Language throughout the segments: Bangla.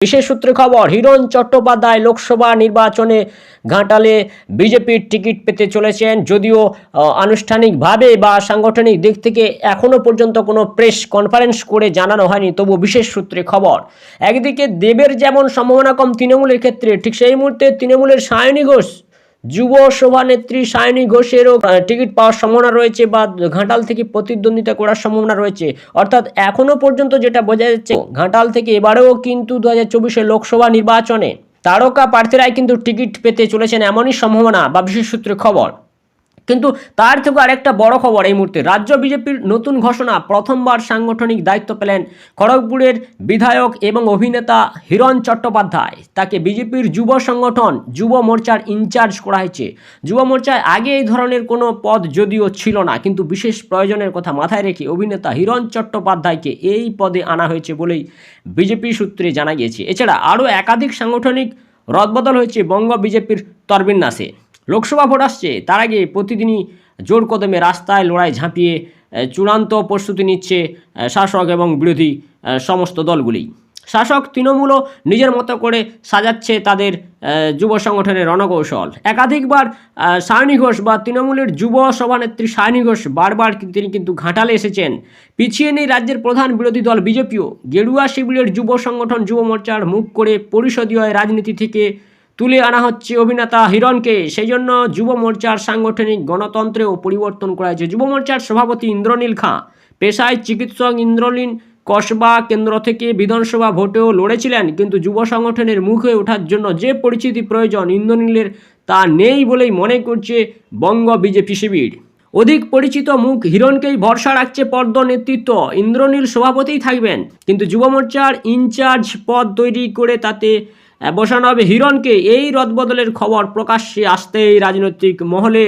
বিশেষ সূত্রে খবর, হিরণ চট্টোপাধ্যায় লোকসভা নির্বাচনে ঘাটালে বিজেপির টিকিট পেতে চলেছেন যদিও আনুষ্ঠানিকভাবে বা সাংগঠনিক দিক থেকে এখনও পর্যন্ত কোনো প্রেস কনফারেন্স করে জানানো হয়নি, তবু বিশেষ সূত্রে খবর। একদিকে দেবের যেমন সম্ভাবনা কম তৃণমূলের ক্ষেত্রে, ঠিক সেই মুহূর্তে তৃণমূলের সায়নী ঘোষ যুব সভানেত্রী সায়নী ঘোষেরও টিকিট পাওয়ার সম্ভাবনা রয়েছে বা ঘাটাল থেকে প্রতিদ্বন্দ্বিতা করার সম্ভাবনা রয়েছে। অর্থাৎ এখনও পর্যন্ত যেটা বোঝা যাচ্ছে, ঘাটাল থেকে এবারেও কিন্তু দু হাজার লোকসভা নির্বাচনে তারকা প্রার্থীরাই কিন্তু টিকিট পেতে চলেছেন এমনই সম্ভাবনা বা বিশেষ সূত্রে খবর। কিন্তু তার থেকে আরেকটা বড় খবর এই মুহূর্তে। রাজ্য বিজেপির নতুন ঘোষণা, প্রথমবার সাংগঠনিক দায়িত্ব পেলেন খড়গপুরের বিধায়ক এবং অভিনেতা হিরণ চট্টোপাধ্যায়। তাকে বিজেপির যুব সংগঠন, যুব মোর্চার ইনচার্জ করা হয়েছে। যুব মোর্চায় আগে এই ধরনের কোনো পদ যদিও ছিল না, কিন্তু বিশেষ প্রয়োজনের কথা মাথায় রেখে অভিনেতা হিরণ চট্টোপাধ্যায়কে এই পদে আনা হয়েছে বলেই বিজেপি সূত্রে জানা গিয়েছে। এছাড়া আরও একাধিক সাংগঠনিক রদবদল হয়েছে বঙ্গ বিজেপির তরবিন্যাসে লোকসভা ভোট আসছে। তার আগে প্রতিদিনই জোর কদমে রাস্তায় লড়াই ঝাঁপিয়ে চূড়ান্ত প্রস্তুতি নিচ্ছে শাসক এবং বিরোধী সমস্ত দলগুলি। শাসক তৃণমূলও নিজের মতো করে সাজাচ্ছে তাদের যুব সংগঠনের রণকৌশল। একাধিকবার সায়নী ঘোষ বা তৃণমূলের যুব সভানেত্রী সায়নী ঘোষ বারবার তিনি কিন্তু ঘাটালে এসেছেন। পিছিয়ে নেই রাজ্যের প্রধান বিরোধী দল বিজেপিও। গেরুয়া শিবিরের যুব সংগঠন, যুব মোর্চার মুখ করে পরিষদীয় রাজনীতি থেকে তুলে আনা হচ্ছে অভিনেতা হিরণকে। সেই জন্য যুব মোর্চার সাংগঠনিক গণতন্ত্রেও পরিবর্তন করা হয়েছে যুব মোর্চার সভাপতি ইন্দ্রনীল খাঁ। পেশায় চিকিৎসক ইন্দ্রনীল কসবা কেন্দ্র থেকে বিধানসভা ভোটেও লড়েছিলেন, কিন্তু যুব সংগঠনের মুখে ওঠার জন্য যে পরিচিতি প্রয়োজন ইন্দ্রনীলের তা নেই বলেই মনে করছে বঙ্গ বিজেপি শিবির। অধিক পরিচিত মুখ হিরণকেই ভরসা রাখছে পদ্ম নেতৃত্ব। ইন্দ্রনীল সভাপতিই থাকবেন, কিন্তু যুব মোর্চার ইনচার্জ পদ তৈরি করে তাতে বসানো হবে হিরণকে। এই রদবদলের খবর প্রকাশ্যে আসতেই রাজনৈতিক মহলে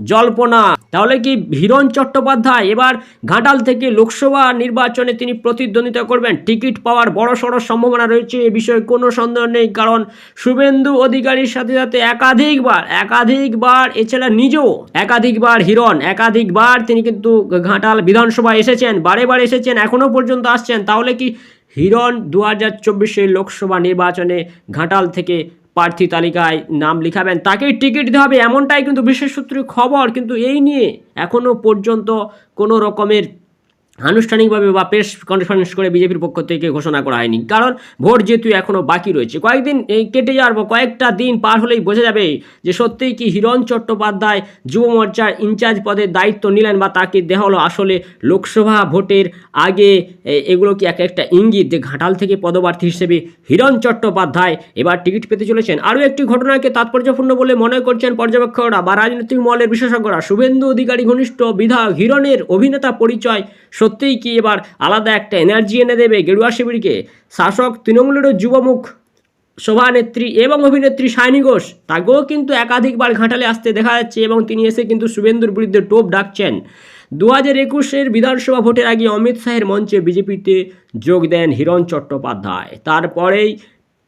জল্পনা। তাহলে কি হিরণ চট্টোপাধ্যায় এবার ঘাটাল থেকে লোকসভা নির্বাচনে তিনি প্রতিদ্বন্দ্বিতা করবেন? টিকিট পাওয়ার বড় সড়ো সম্ভাবনা রয়েছে এ বিষয়ে কোনো সন্দেহ নেই, কারণ শুভেন্দু অধিকারীর সাথে সাথে একাধিকবার একাধিকবার এছাড়া নিজেও একাধিকবার হিরণ, একাধিকবার তিনি কিন্তু ঘাটাল বিধানসভা এসেছেন, বারে বারে এসেছেন এখনও পর্যন্ত আসছেন। তাহলে কি হিরণ দু হাজার চব্বিশের লোকসভা নির্বাচনে ঘাটাল থেকে প্রার্থী তালিকায় নাম লিখাবেন। তাকেই টিকিট দিতে হবে, এমনটাই কিন্তু বিশেষ সূত্রে খবর। কিন্তু এই নিয়ে এখনও পর্যন্ত কোনো রকমের আনুষ্ঠানিকভাবে বা প্রেস কনফারেন্স করে বিজেপির পক্ষ থেকে ঘোষণা করা হয়নি। কারণ ভোট যেহেতু এখনও বাকি রয়েছে, কয়েকদিন কেটে যাওয়ার কয়েকটা দিন পার হলেই বোঝা যাবে যে সত্যিই কি হিরণ চট্টোপাধ্যায় যুব মোর্চার ইনচার্জ পদের দায়িত্ব নিলেন বা তাকে দেওয়া হলো আসলে লোকসভা ভোটের আগে এগুলো কি এক একটা ইঙ্গিত যে ঘাটাল থেকে পদপ্রার্থী হিসেবে হিরণ চট্টোপাধ্যায় এবার টিকিট পেতে চলেছেন? আরও একটি ঘটনাকে তাৎপর্যপূর্ণ বলে মনে করছেন পর্যবেক্ষকরা বা রাজনৈতিক মহলের বিশেষজ্ঞরা। শুভেন্দু অধিকারী ঘনিষ্ঠ বিধায়ক হিরণের অভিনেতা পরিচয় সত্যিই কি এবার আলাদা একটা এনার্জি এনে দেবে গেরুয়া শিবিরকে? শাসক তৃণমূলের যুবমুখ সভানেত্রী এবং অভিনেত্রী সায়নী ঘোষ, তাকেও কিন্তু একাধিকবার ঘাটালে আসতে দেখা যাচ্ছে এবং তিনি এসে কিন্তু শুভেন্দুর বিরুদ্ধে টোপ ডাকছেন। দু হাজার একুশের বিধানসভা ভোটের আগে অমিত শাহের মঞ্চে বিজেপিতে যোগ দেন হিরণ চট্টোপাধ্যায়। তারপরেই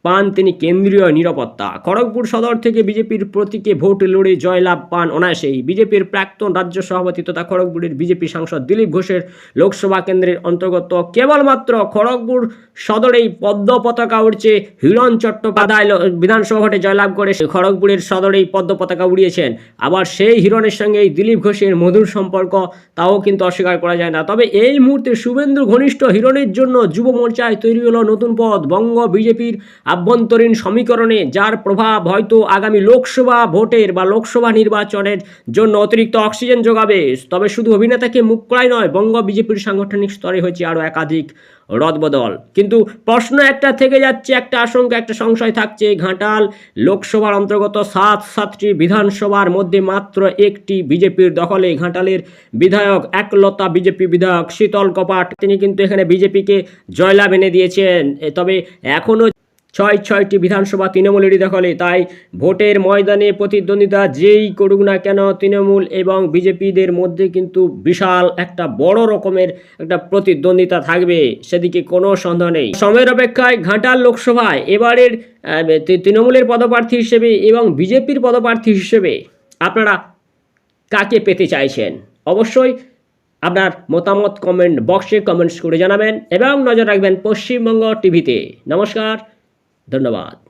পান, তিনি কেন্দ্রীয় নিরাপত্তা। খড়গপুর সদর থেকে বিজেপির প্রতীকে ভোট লড়ে জয়লাভ পান অনায়াসেই বিজেপির প্রাক্তন রাজ্য সভাপতি তথা খড়গপুরের বিজেপি সাংসদ দিলীপ ঘোষের লোকসভা কেন্দ্রের অন্তর্গত কেবলমাত্র খড়গপুর সদরেই পদ্ম পতাকা উড়ছে। হিরণ চট্টোপাধ্যায় বিধানসভা ভোটে জয়লাভ করে খড়গপুরের সদরেই পদ্ম পতাকা উড়িয়েছেন। আবার সেই হিরণের সঙ্গে এই দিলীপ ঘোষের মধুর সম্পর্ক, তাও কিন্তু অস্বীকার করা যায় না। তবে এই মুহূর্তে শুভেন্দু ঘনিষ্ঠ হিরণের জন্য যুব মোর্চায় তৈরি হলো নতুন পদ। বঙ্গ বিজেপির আভ্যন্তরীণ সমীকরণে, যার প্রভাব হয়তো আগামী লোকসভা ভোটের বা লোকসভা নির্বাচনের জন্য অতিরিক্ত অক্সিজেন যোগাবে। তবে শুধু অভিনেতাকে মুখ করাই নয়, বঙ্গ বিজেপির সাংগঠনিক স্তরে হয়েছে আরও একাধিক রদবদল। কিন্তু প্রশ্ন একটা থেকে যাচ্ছে, একটা আশঙ্কা, একটা সংশয় থাকছে। ঘাটাল লোকসভার অন্তর্গত সাত সাতটি বিধানসভার মধ্যে মাত্র একটি বিজেপির দখলে। ঘাটালের বিধায়ক একলতা বিজেপি বিধায়ক শীতল কপাট, তিনি কিন্তু এখানে বিজেপিকে জয়লাভ এনে দিয়েছেন। তবে এখনও ছয় ছয়টি বিধানসভা তৃণমূলেরই দখলে। তাই ভোটের ময়দানে প্রতিদ্বন্দ্বিতা যেই করুক না কেন, তৃণমূল এবং বিজেপিদের মধ্যে কিন্তু বিশাল একটা বড় রকমের একটা প্রতিদ্বন্দ্বিতা থাকবে। সেদিকে কোনো সন্দেহ নেই। সময়ের অপেক্ষায় ঘাটাল লোকসভায় এবারের তৃণমূলের পদপ্রার্থী হিসেবে এবং বিজেপির পদপ্রার্থী হিসেবে আপনারা কাকে পেতে চাইছেন? অবশ্যই আপনার মতামত কমেন্ট বক্সে কমেন্টস করে জানাবেন এবং নজর রাখবেন পশ্চিমবঙ্গ টিভিতে। নমস্কার। ধন্যবাদ।